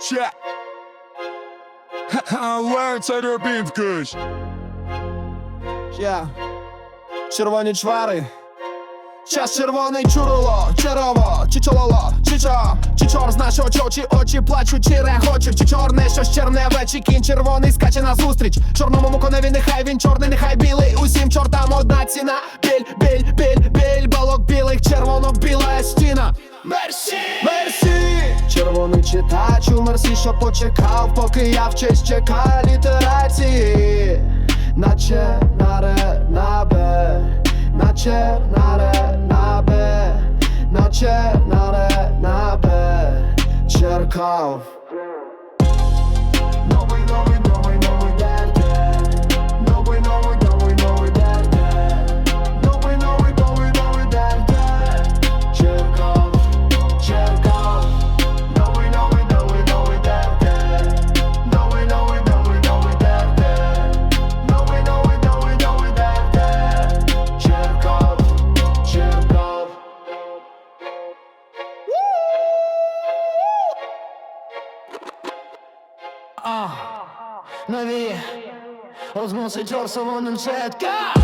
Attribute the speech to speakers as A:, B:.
A: Check. Beef kush.
B: Я червоні чвари. Час червоний чуруло, черово, чи чололо, чи чо, чи чор з нашого чи очі плачуть, чи регочуть, чи чорне, щось черневе, чи кінь червоний скаче назустріч. Чорному коневі, нехай він чорний, нехай білий. Усім чортам одна ціна. Біль, біль, біль, біль, балок білих, червоно біла стіна. Мерсі! Мерсі! Червоний читач у мерсі, що почекав, поки я в честь чекаю літерації. Наче на ре, на бе, наче на ре, на бе, наче на ре, на бе, черкав. Нові розмуси орсовоним четка